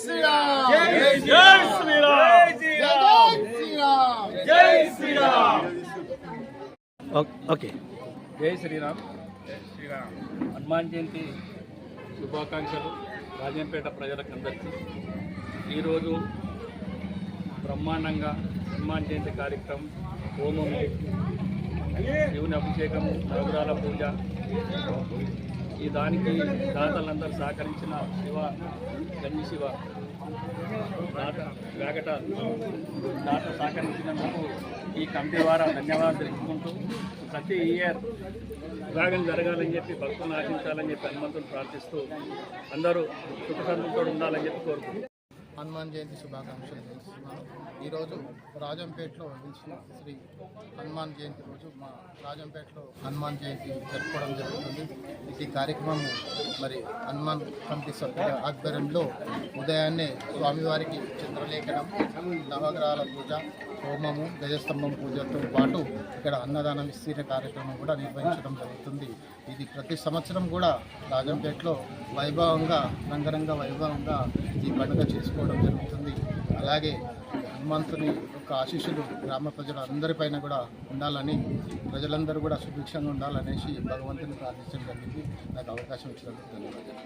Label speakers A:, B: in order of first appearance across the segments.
A: శ్రీరామ్ శ్రీరామ్
B: జై శ్రీరామ్ ఓకే జై శ్రీరామ్ శ్రీరామ్ హనుమాన్ జయంతి శుభాకాంక్షలు. రాజంపేట ప్రజలకు అందరికీ ఈరోజు బ్రహ్మాండంగా హనుమాన్ జయంతి కార్యక్రమం హోమం. శివుని అభిషేకం నవరాల పూజ. ఈ దానికి దాతలందరూ సహకరించిన శివ గంజి శివ దాత వేగట దాత సహకరించినందుకు ఈ కమిటీ ద్వారా ధన్యవాదాలు తెలుపుకుంటూ ప్రతి ఇయర్ విభాగం జరగాలని చెప్పి భక్తులను ఆశించాలని చెప్పి హనుమంతులు ప్రార్థిస్తూ అందరూ సుఖ ఉండాలని చెప్పి కోరుకుంటున్నాను
C: హనుమాన్ జయంతి శుభాకాంక్షలు తెలుస్తున్నాను ఈరోజు రాజంపేటలో నిలిచిన శ్రీ హనుమాన్ జయంతి రోజు మా రాజంపేటలో హనుమాన్ జయంతి జరుపుకోవడం జరుగుతుంది. ఈ కార్యక్రమం మరి హనుమాన్ కమిటీ సభ్యుల ఆధ్వర్యంలో ఉదయాన్నే స్వామివారికి చిత్రలేఖనం నవగ్రహాల పూజ హోమము గజస్తంభం పూజతో పాటు ఇక్కడ అన్నదానం విస్తీర్ణ కార్యక్రమం కూడా నిర్వహించడం జరుగుతుంది. ఇది ప్రతి సంవత్సరం కూడా రాజంపేటలో వైభవంగా రంగరంగ వైభవంగా ఈ పండుగ చేసుకోవడం జరుగుతుంది. అలాగే హనుమంతుని యొక్క ఆశీస్సులు గ్రామ ప్రజల అందరిపైన కూడా ఉండాలని ప్రజలందరూ కూడా సుభిక్షంగా ఉండాలనేసి భగవంతుని ప్రార్థించడం జరిగింది. నాకు అవకాశం ఇచ్చినందుకు ధన్యవాదాలు.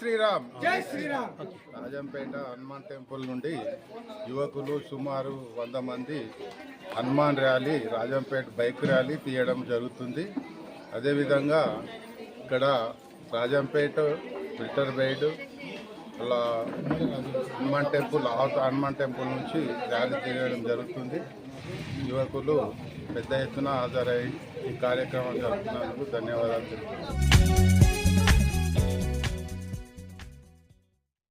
D: శ్రీరామ్. జై శ్రీరామ్. రాజంపేట హనుమాన్ టెంపుల్ నుండి యువకులు సుమారు వంద మంది Hanuman rally Rajampet bike rally తీయడం జరుగుతుంది. అదేవిధంగా ఇక్కడ రాజంపేట ఫిల్టర్ బైడ్ అలా హనుమాన్ టెంపుల్ ఆవుట హనుమాన్ టెంపుల్ నుంచి ర్యాలీ తీయడం జరుగుతుంది. యువకులు పెద్ద ఎత్తున హాజరై ఈ కార్యక్రమం జరుపుతున్నందుకు ధన్యవాదాలు